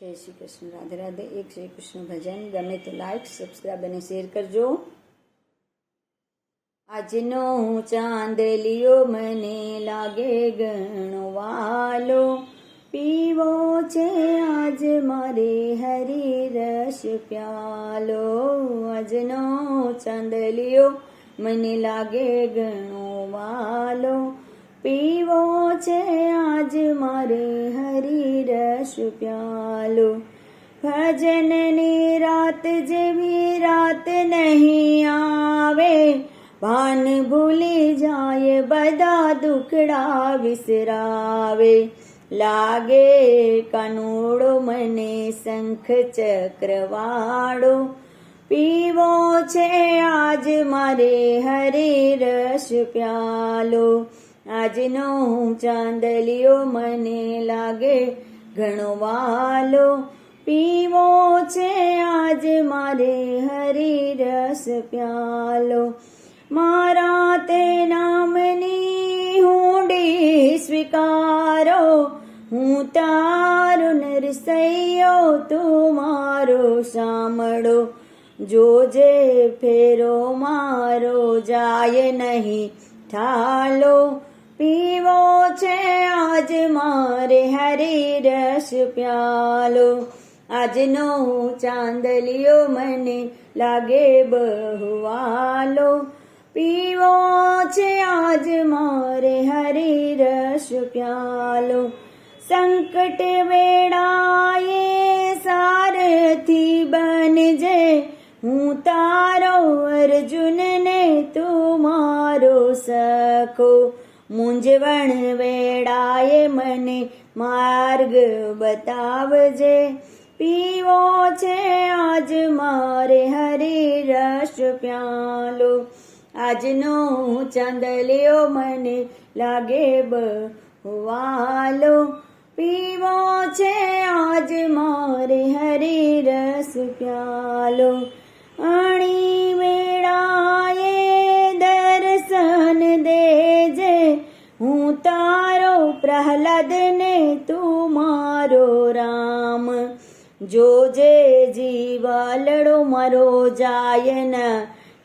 જય શ્રી કૃષ્ણ. રાધે રાધે. એક શ્રી કૃષ્ણ ભજન. ગમે તો લાઈક સબસ્ક્રાઈબ અને શેર કરજો. આજનો ચાંદલિયો મને લાગે ગણો વાલો. પીવો છે આજ મારે હરી રસ પ્યાલો. આજનો ચાંદલિયો મને લાગે ગણો વાલો. પીવો છે આજ મારે હરી રસ પ્યાલો. ભજનની રાત જેવી રાત નહીં આવે. ભાન ભૂલી જાય બધા દુખડા વિસરાવે. લાગે કાનુડો મને શંખ ચક્રવાળો. પીવો છે આજ મારે હરે રસ પ્યાલો. આજનો ચાંદલિયો મને લાગે, ઘણો વાલો પીવો છે. આજ મારે હરી રસ પ્યાલો. મારા તે નામની હુંડી સ્વીકારો. હું તારો નરસૈયો, તું મારો સાંભળો જોજે ફેરો મારો જાય નહીં થાલો પીવો છે આજ મારે હરી રસ પ્યાલો. આજનો ચાંદલિયો મને લાગે બહુવાલો. પીવો છે આજ મારે હરી રસ પ્યાલો. સંકટ વેળાએ સારથી બનજે. હું તારો અર્જુનને તું મારો સખો. મૂંઝવણ વેળાએ મને માર્ગ બતાવજે. પીવો છે આજ મારે હરી રસ પ્યાલો. આજનો ચાંદલિયો મને લાગે બહુવાલો. પીવો છે આજ મારે હરી રસ પ્યાલો. તારો પ્રહલાદ ને તું મારો રામ. જોજે જીવાલડો મારો જાય ન,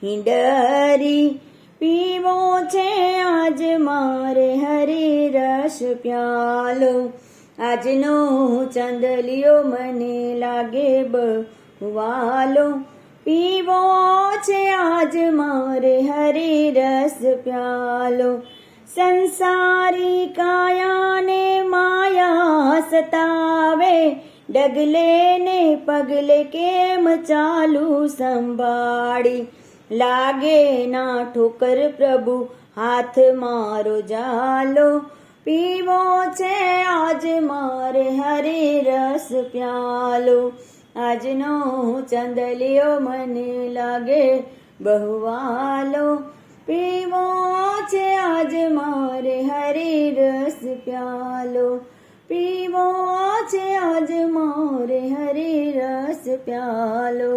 હિંડરી પીવો છે આજ મારે હરી રસ પ્યાલો. આજનો ચંદલિયો મને લાગે બહુવાલો. પીવો છે આજ મારે હરી રસ પ્યાલો. સંસારી કાયાને માયા સતાવે ડગલે ને પગલે કેમ ચાલુ સંભાળી? લાગે ના ઠોકર પ્રભુ, હાથ મારો જાલો પીવો છે આજ મારે હરે રસ પ્યાલો. આજનો ચંદલિયો મને લાગે બહુવાલો. પીવો છે આજ મારે હરે રસ પ્યાલો. પીવો છે આજ મારે હરે રસ પ્યાલો.